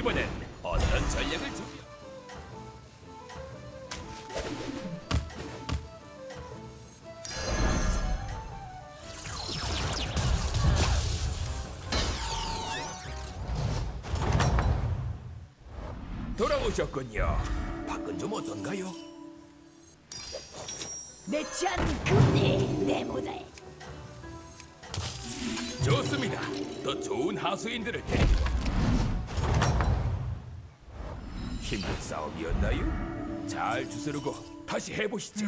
이번엔 어떤 전략을 준비? 돌아오셨군요. 밖은 좀 어떤가요? 내 취한 금리 내 모자에 좋습니다. 더 좋은 하수인들을 데 힘든 싸움이었나요? 잘 주스르고 다시 해보시죠.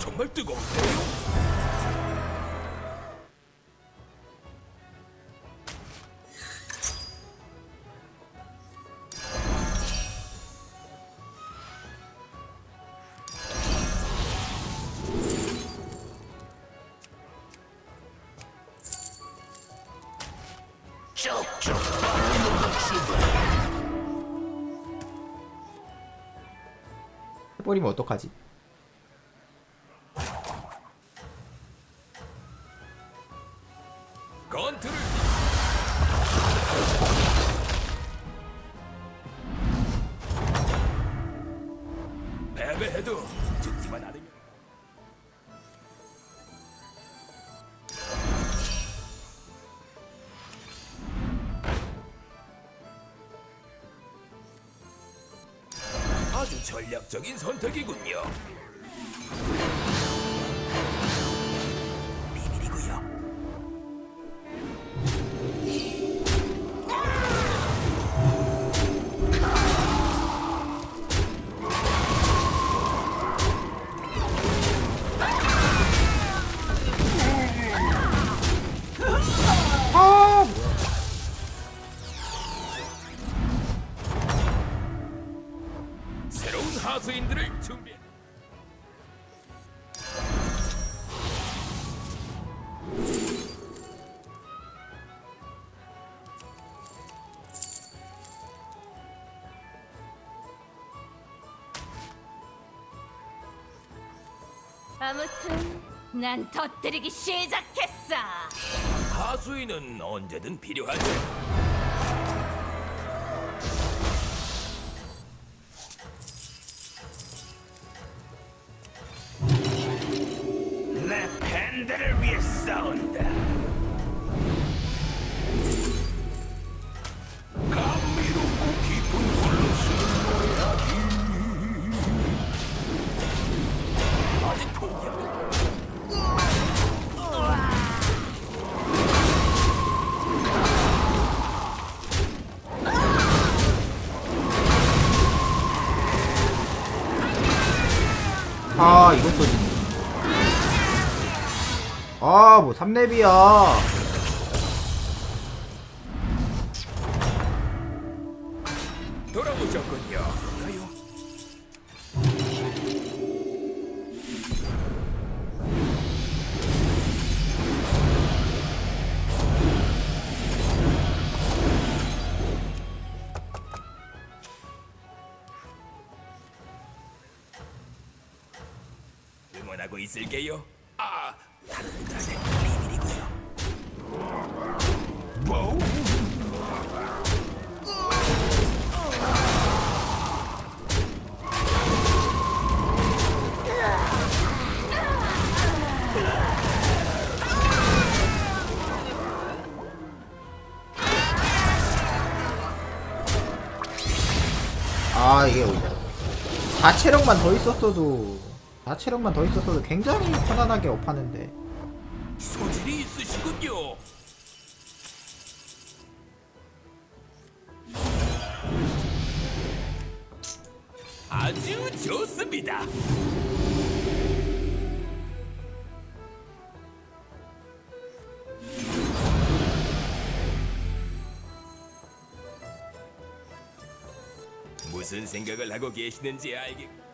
정말 뜨거운데요. 쭉쭉 해버리면 어떡하지? 아주 전략적인 선택이군요. 아무튼 난 터뜨리기 시작했어 하수인은 언제든 필요하죠. 아뭐 3렙이야 돌아오셨군요. 가요. 응원하고 있을게요. 아 이게 4체력만 더 있었어도 4체력만 더 있었어도 굉장히 편안하게 업하는데 소질이 있으시군요. 아주 좋습니다. 무슨 생각을 하고 계시는지 알겠.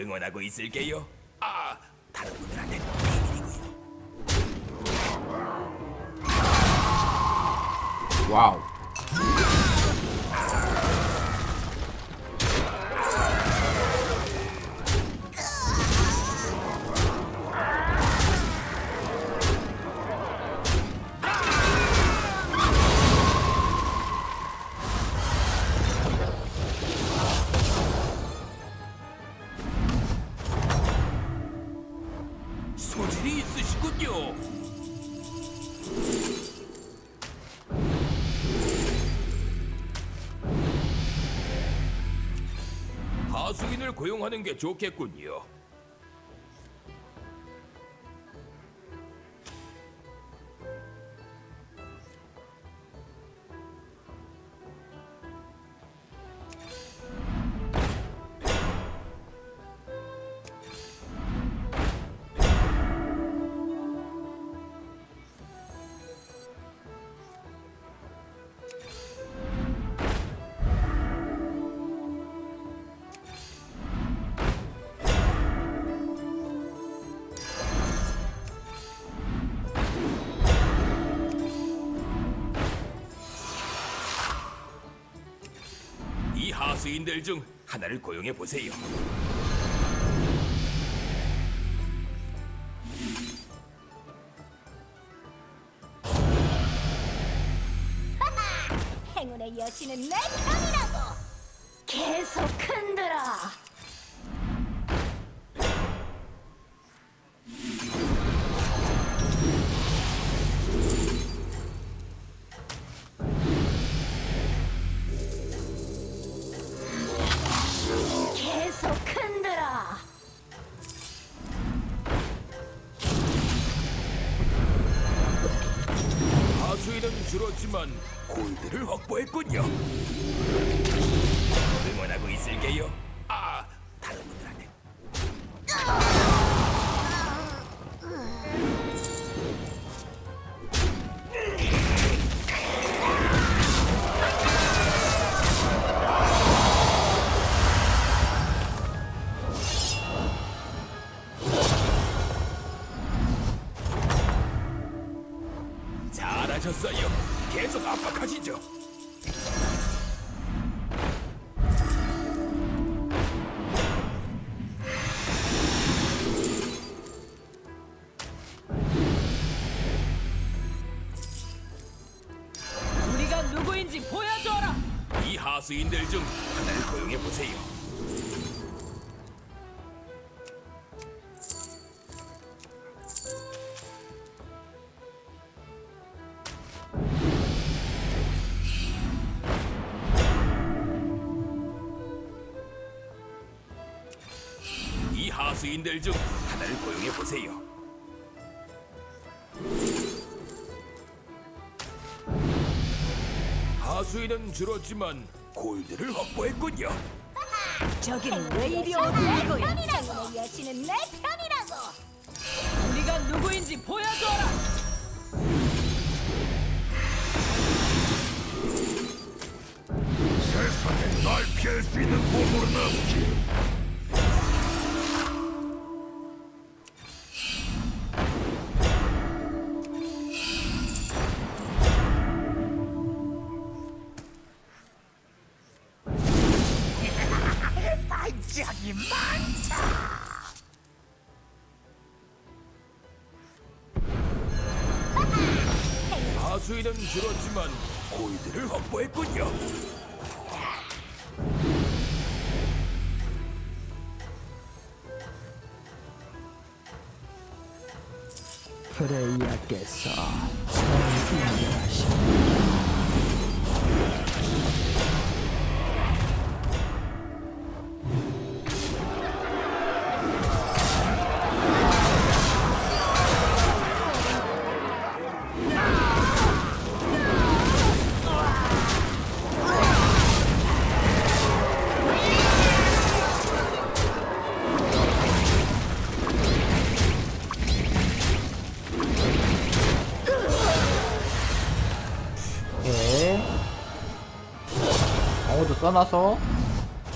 응원하고 있을게요. 아, 다른 분들한테 비밀이고요. 와우. 소질이 있으시군요. 하수인을 고용하는 게 좋겠군요. 이 하수인들 중 하나를 고용해 보세요. 행운의 여신은 내 편 확보했군요. 응원하고 있을게요. 아, 다른 분들한테. 잘하셨어요. 계속 압박하시죠. 하수인들 중 하나를 고용해 보세요. 하수인은 줄었지만 골드를 확보했군요. 저긴 왜 이리 어두운 거야? 행운의 여신은 내 편이라고. 우리가 누구인지 보여줘라. 세상에 날 피할 수 있는 보물은 없지. 수인은 줄었지만 골드를 확보했군요. 프레이야께서 저를 인도하십 써놔서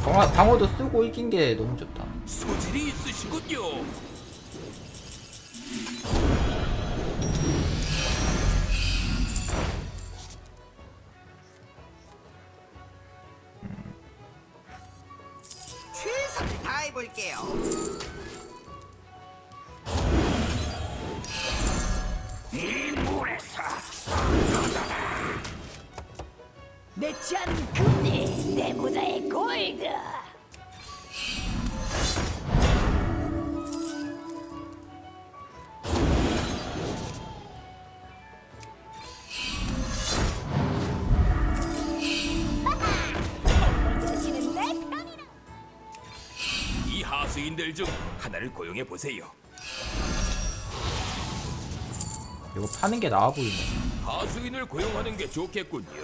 방어, 방어도 쓰고 이긴 게 너무 좋다. 소질이 있으시군요. 최선을 다해볼게요. 내지 않은 금리 내 모자의 골드. 이 하수인들 중 하나를 고용해 보세요. 이거 파는 게 나아 보이네. 하수인을 고용하는 게 좋겠군요.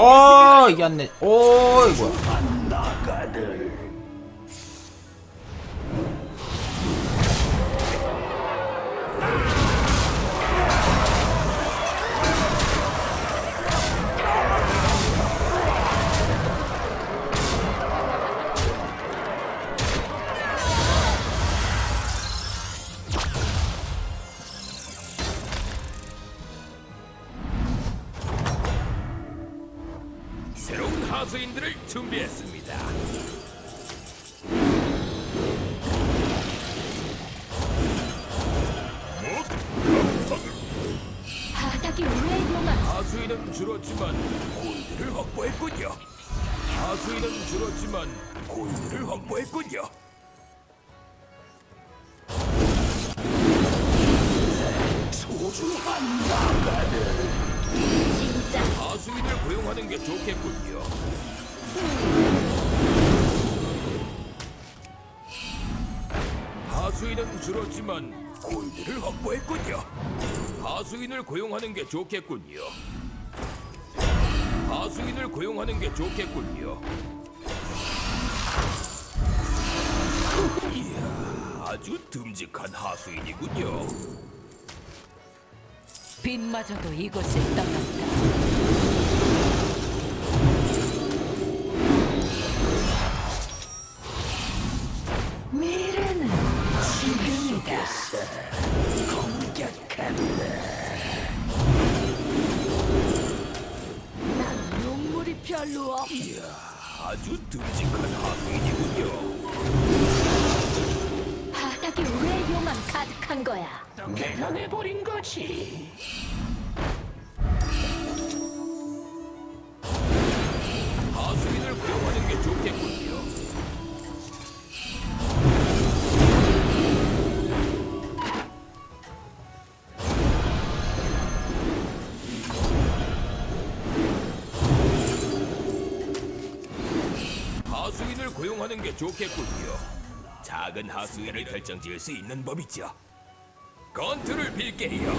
어 이겼네. 오 이거 뭐야? 하수인들을 준비했습니다. 바닥이 하수인은 줄었지만 골드를 확보했군요. 하수인은 줄었지만 골드를 확보했군요. 진짜 하수인을 고용하는 게 좋겠군요. 하수인은 줄었지만 골드를 확보했군요. 하수인을 고용하는 게 좋겠군요. 하수인을 고용하는 게 좋겠군요. 이야, 아주 듬직한 하수인이군요. 빛마저도 이곳을 떠난다. 한 거야? 개간해버린 거지. 하수인을 고용하는 게 좋겠군요. 하수인을 고용하는 게 좋겠군요. 작은 하수인을 결정지을 수 있는 법이죠. 건투를 빌게요.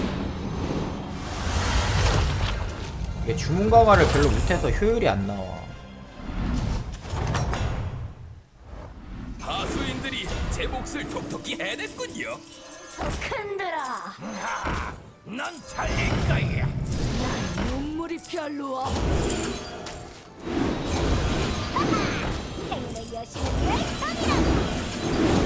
이게 주문 강화를 별로 못해서 효율이 안 나와. 하수인들이 제 몫을 톡톡히 해냈군요. 흔들어. 넌 살릴 거야. 눈물이 별로 없. 행운의 여신은 내 편이다.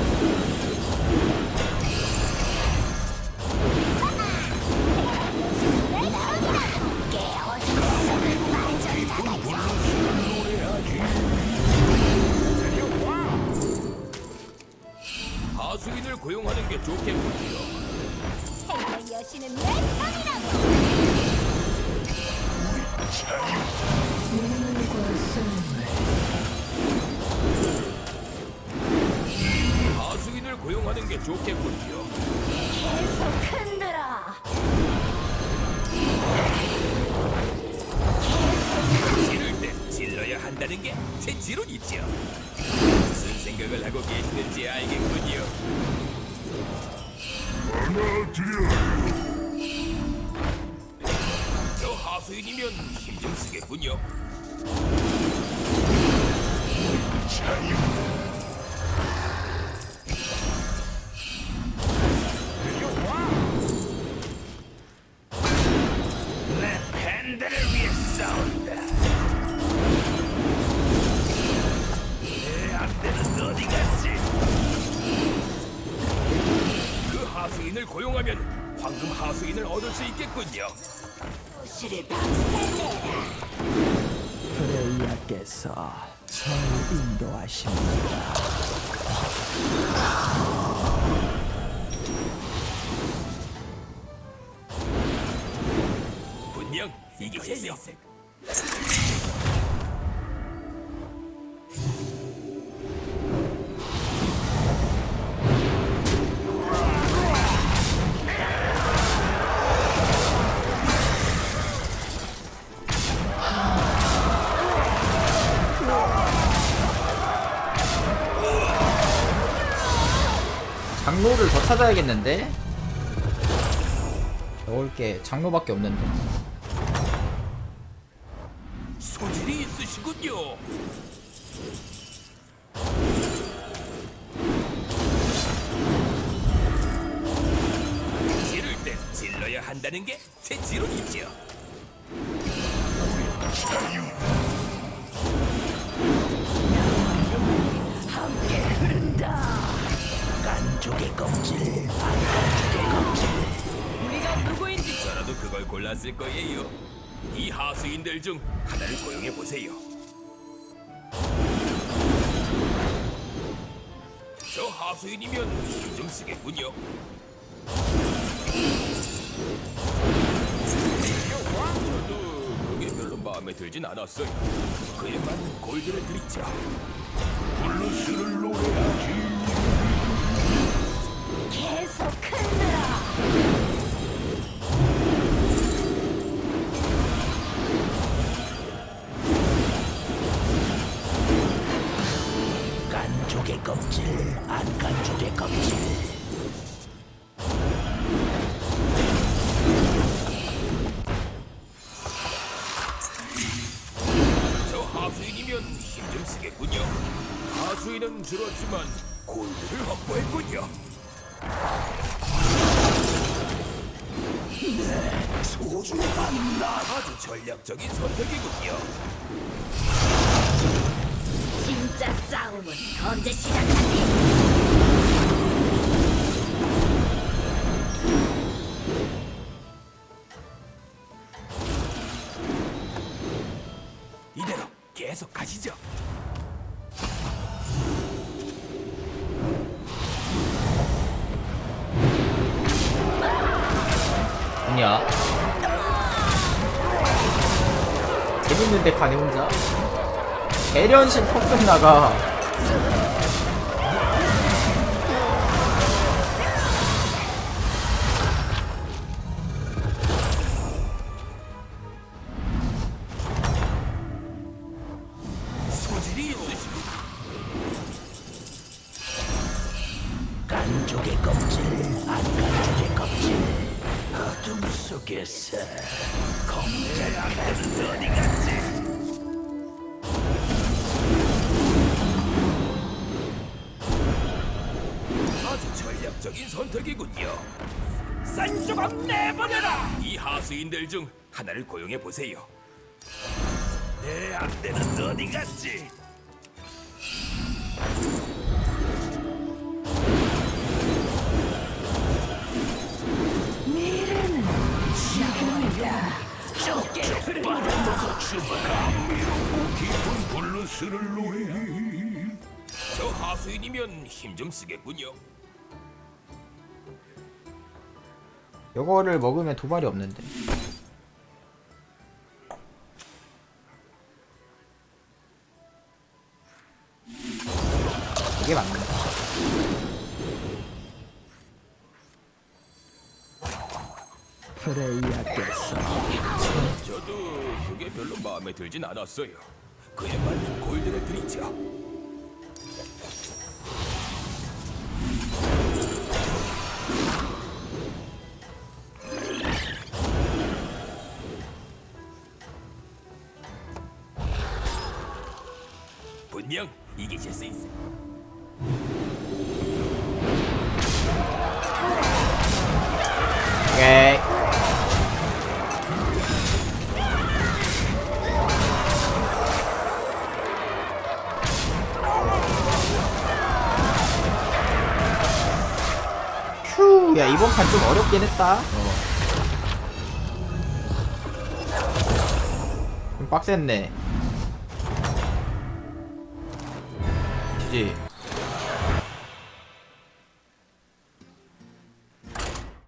하수인을 고용하는 게 좋겠군요. 여신은 내 편이다. 하 프레이야께서 저를 인도하십니다. 분명 이기세요. 찾아야겠는데? 넣을 게 장로밖에 없는데. 골랐을 거예요. 이 하수인들 중 하나를 고용해 보세요. 저 하수인이면 힘좀 쓰겠군요. 저도 그게 별로 마음에 들진 않았어요. 그에 맞는 골드를 드리죠. 블루스를 노래하지. 깐족의 껍질. 안 깐족의 껍질. 저 하수인이면 힘 좀 쓰겠군요. 하수인은 줄었지만 골드를 확보했군요. 아주 전략적인 선택이군요. 싸움은 언제 시작하니? 이대로 계속 가시죠. 뭐냐? 재밌는데 가네 혼자? 대련신 턱끝 나가. 깐족의 껍질. 안 깐족의 껍질. 어둠 속에서 공짜가 어디 갔지? 아주 전략적인 선택이군요. 싼조각 내버려라! 이 하수인들 중 하나를 고용해 보세요. 내 안대는 어디 갔지? 깊은 블루스를 노래 저 하수인이면 힘 좀 쓰겠군요. 요거를 먹으면 도발이 없는데. 이게 맞는 다. 프레이야께서 저도 그게 별로 마음에 들진 않았어요. 그야말로 골든을 드리죠. 분명 이기실 수 있어 휴, 야 이번 판좀 어렵긴 했다. 좀 빡셌네. 지지.